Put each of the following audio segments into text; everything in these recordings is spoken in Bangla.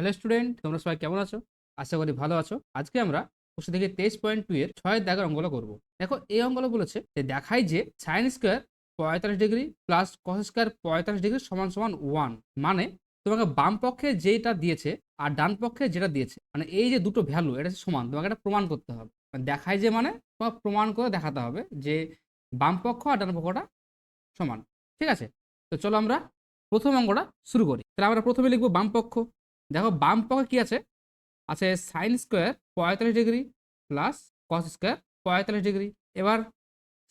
হ্যালো স্টুডেন্ট, তোমরা সবাই কেমন আছো? আশা করি ভালো আছো। আজকে আমরা কোশ্চেন থেকে তেইশ পয়েন্ট টু এর ছয়ের দাগের অঙ্কগুলো করব। দেখো, এই অঙ্কগুলো বলেছে যে দেখায় যে সাইন স্কোয়ার পঁয়তাল্লিশ ডিগ্রি প্লাস কস স্কোয়ার পঁয়তাল্লিশ ডিগ্রি সমান সমান ওয়ান মানে তোমাকে বাম পক্ষে যেটা দিয়েছে আর ডান পক্ষে যেটা দিয়েছে মানে এই যে দুটো ভ্যালু এটা সমান, তোমাকে এটা প্রমাণ করতে হবে। মানে দেখায় যে মানে তোমাকে প্রমাণ করে দেখাতে হবে যে বাম পক্ষ আর ডান পক্ষটা সমান, ঠিক আছে? তো চলো আমরা প্রথম অঙ্গটা শুরু করি। তাহলে আমরা প্রথমে লিখব বাম পক্ষ। দেখো বাম পক্ষে কি আছে? আছে সাইন স্কোয়ার পঁয়তাল্লিশ ডিগ্রি প্লাস কস স্কোয়ার পঁয়তাল্লিশ ডিগ্রি এবার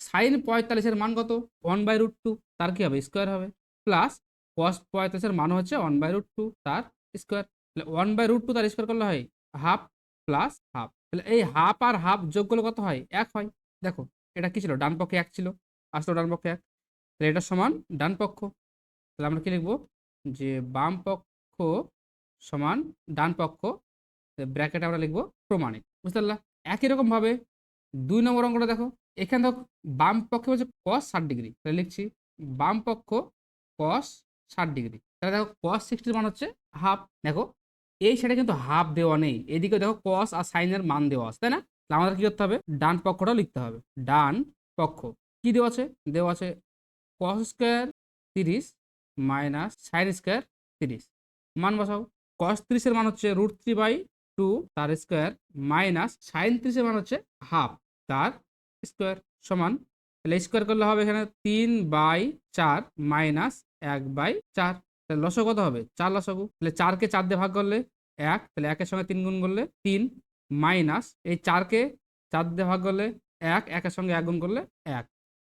সাইন পঁয়তাল্লিশের মান কত? ওয়ান বাই রুট টু তার কী হবে? স্কোয়ার হবে। প্লাস কস পঁয়তাল্লিশের মান হচ্ছে ওয়ান বাই রুট টু তার স্কোয়ার তাহলে ওয়ান বাই রুট টু তার স্কোয়ার করলে হয় হাফ প্লাস হাফ তাহলে এই হাফ আর হাফ যোগ করলে কত হয়? এক হয়। দেখো, এটা কী ছিল? ডান পক্ষে এক ছিল। আসলো ডান পক্ষে এক। তাহলে এটা সমান ডান পক্ষ। তাহলে আমরা কী লিখব? যে বাম পক্ষ সমান ডান পক্ষ ব্র্যাকেট আমরা লিখব প্রমাণিত। বুঝতে পারলাম একই রকমভাবে দুই নম্বর অঙ্কটা দেখো। এখানে দেখো, বাম পক্ষে হচ্ছে কস ষাট ডিগ্রি। তাহলে লিখছি, বাম পক্ষ কস ষাট ডিগ্রি। তাহলে দেখো কস সিক্সটির মান হচ্ছে হাফ দেখো, এই সাইডে কিন্তু হাফ দেওয়া নেই। এদিকে দেখো কস আর সাইনের মান দেওয়া আছে, তাই না? তাহলে আমাদের কী করতে হবে? ডান পক্ষটাও লিখতে হবে। ডান পক্ষ। কি দেওয়া আছে? দেওয়া আছে কস স্কোয়ার তিরিশ মাইনাস সাইন স্কোয়ার তিরিশ। মান বসাও। কস তিরিশের মান হচ্ছে রুট থ্রি বাই টু তার স্কোয়ার মাইনাস সাইন তিরিশের মান হচ্ছে হাফ তার স্কোয়ার সমান। তাহলে স্কোয়ার করলে হবে এখানে তিন বাই চার মাইনাস এক বাই চার। তাহলে লসক কত হবে? চার লসগু তাহলে চারকে চার দিয়ে ভাগ করলে এক। তাহলে একের সঙ্গে তিন গুণ করলে তিন মাইনাস এই চারকে চার দিয়ে ভাগ করলে এক, একের সঙ্গে এক গুণ করলে এক।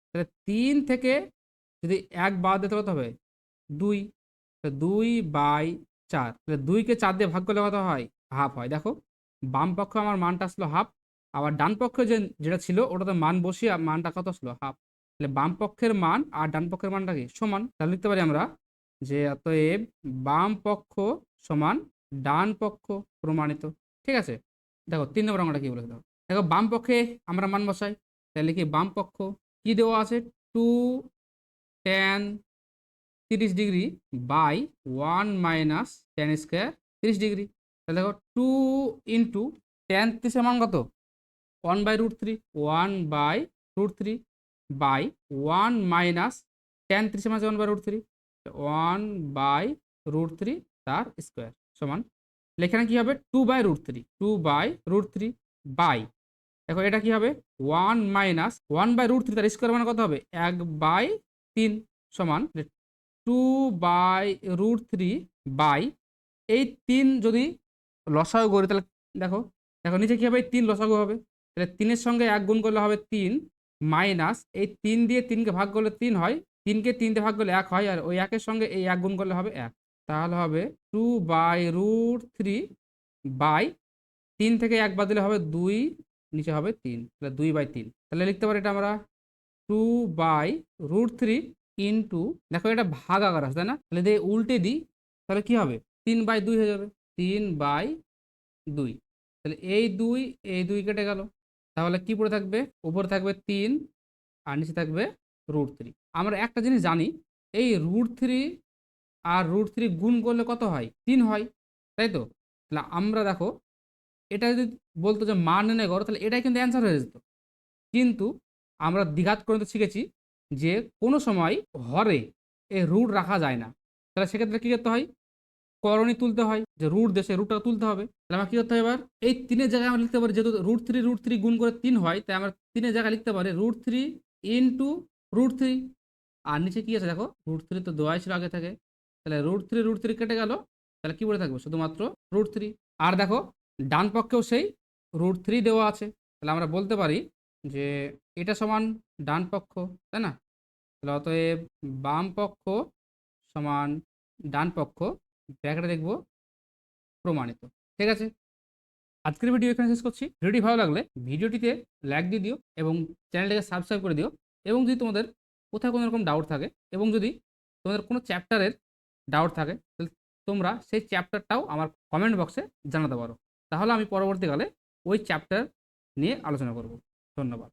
তাহলে তিন থেকে যদি এক বাদ দিতে কত হবে? দুই। দুই বাই চার। তাহলে দুইকে চার দিয়ে ভাগ করলে কত হয়? হাফ হয়। দেখো, বাম পক্ষ আমার মানটা আসলো হাফ আবার ডান পক্ষে যে, যেটা ছিল, ওটাতে মান বসিয়ে মানটা কত আসলো হাফ তাহলে বাম পক্ষের মান আর ডান পক্ষের মানটা কি? সমান। তাহলে লিখতে পারি আমরা যে, অতএব বাম পক্ষ সমান ডান পক্ষ প্রমাণিত। ঠিক আছে? দেখো, তিন নম্বর অঙ্কটা কি বলে দেখো দেখো, বাম পক্ষে আমরা মান বসাই। তাহলে কি, বাম পক্ষ কি দেওয়া আছে? টু টেন তিরিশ degree by one minus tan square তিরিশ ডিগ্রি। তাহলে দেখো টু ইন্টু টেন তিরিশের মান কত? One by root three, one by root three by one minus tan তিরিশের মান one by root three. One by root three তার স্কোয়ার সমান। এখানে কি হবে? Two by root three, two by root three by. দেখো এটা কি হবে? One minus, one by root three তার স্কোয়ার মানে কত হবে? এক বাই তিন সমান। Two by root three by এই তিন যদি লসাগু করি, তাহলে দেখো দেখো নিচে কী হবে? তিন লসাগু হবে। তাহলে তিনের সঙ্গে এক গুণ করলে হবে তিন মাইনাস এই তিন দিয়ে তিনকে ভাগ করলে তিন হয়। তিনকে তিন ভাগ করলে এক হয়, আর ওই একের সঙ্গে এই এক গুণ করলে হবে এক। তাহলে হবে two by root three by তিন থেকে এক বাদ দিলে হবে দুই, নিচে হবে তিন। তাহলে দুই বাই তিন। তাহলে লিখতে পারি এটা আমরা two by root three into দেখো এটা ভাগ আকার আছে, তাই না? তাহলে যদি উল্টে দিই, তাহলে কি হবে? তিন বাই দুই হয়ে যাবে। তিন বাই দুই। তাহলে এই দুই এই দুই কেটে গেল। তাহলে কি পড়ে থাকবে? উপরে থাকবে তিন আর নিচে থাকবে রুট থ্রি আমরা একটা জিনিস জানি, এই রুট থ্রি আর রুট থ্রি গুণ করলে কত হয়? তিন হয়, তাই তো? তাহলে আমরা দেখো, এটা যদি বলতো যে মান নির্ণয় করো, তাহলে এটাই কিন্তু অ্যান্সার হয়ে যেত। কিন্তু আমরা দ্বিঘাত করতে শিখেছি যে কোনো সময় হরে এ রুট রাখা যায় না। তাহলে সেক্ষেত্রে কী করতে হয়? করণী তুলতে হয়। যে রুট দেশে রুটটা তুলতে হবে। তাহলে আমার কী করতে হবে এবার? এই তিনের জায়গায় আমরা লিখতে পারি। যেহেতু রুট থ্রি রুট থ্রি গুণ করে তিন হয়, তাই আমরা তিনের জায়গায় লিখতে পারি root three into root three. আর নিচে কী আছে দেখো? রুট থ্রি তো দোয়াই ছিল আগে থেকে। তাহলে রুট থ্রি রুট থ্রি কেটে গেল। তাহলে কী বলে থাকবে? শুধুমাত্র রুট থ্রি। আর দেখো, ডান পক্ষেও সেই রুট থ্রি দেওয়া আছে। তাহলে আমরা বলতে পারি যে এটা সমান ডান পক্ষ, তাই না? তাহলে অতএব বাম পক্ষ সমান ডান পক্ষ, ব্র্যাকেটে দেখব প্রমাণিত, ঠিক আছে? আজকের ভিডিও এখানে শেষ করছি। ভিডিওটি ভালো লাগলে ভিডিওটিতে লাইক দিয়ে দিও এবং চ্যানেলটাকে সাবস্ক্রাইব করে দিও এবং যদি তোমাদের কোথাও কোনো রকম ডাউট থাকে এবং যদি তোমাদের কোনো চ্যাপ্টারের ডাউট থাকে, তাহলে তোমরা সেই চ্যাপ্টারটাও আমার কমেন্ট বক্সে জানাতে পারো। তাহলে আমি পরবর্তীকালে ওই চ্যাপ্টার নিয়ে আলোচনা করব। ধন্যবাদ